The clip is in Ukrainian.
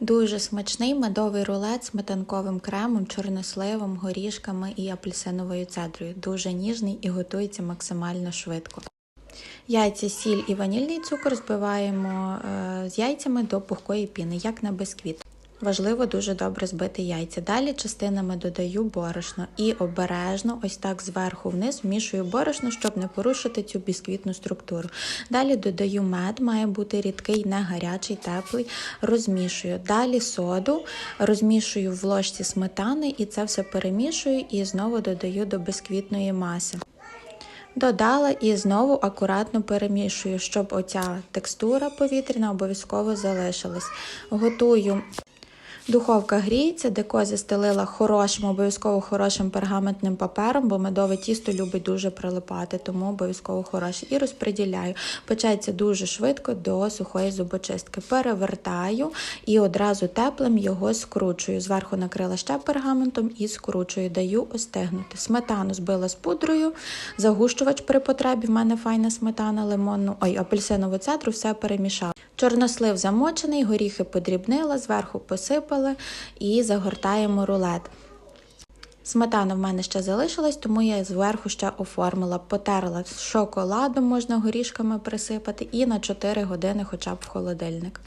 Дуже смачний медовий рулет з сметанковим кремом, чорносливом, горішками і апельсиновою цедрою. Дуже ніжний і готується максимально швидко. Яйця, сіль і ванільний цукор збиваємо е, з яйцями до пухкої піни, як на бисквіт. Важливо дуже добре збити яйця. Далі частинами додаю борошно і обережно, ось так зверху вниз, вмішую борошно, щоб не порушити цю бісквітну структуру. Далі додаю мед, має бути рідкий, не гарячий, теплий. Розмішую. Далі соду, розмішую в ложці сметани і це все перемішую і знову додаю до бісквітної маси. Додала і знову акуратно перемішую, щоб оця текстура повітряна обов'язково залишилась. Готую. Духовка гріється, деко застелила хорошим, обов'язково хорошим пергаментним папером, бо медове тісто любить дуже прилипати, тому обов'язково хороше. І розподіляю. Печеться дуже швидко до сухої зубочистки. Перевертаю і одразу теплим його скручую. Зверху накрила ще пергаментом і скручую, даю остигнути. Сметану збила з пудрою, загущувач при потребі. В мене файна сметана, лимонну, ой, апельсинову цедру, все перемішала. Чорнослив замочений, горіхи подрібнила, зверху посипали і загортаємо рулет. Сметана в мене ще залишилась, тому я зверху ще оформила, потерла з шоколадом, можна горішками присипати, і на 4 години хоча б в холодильник.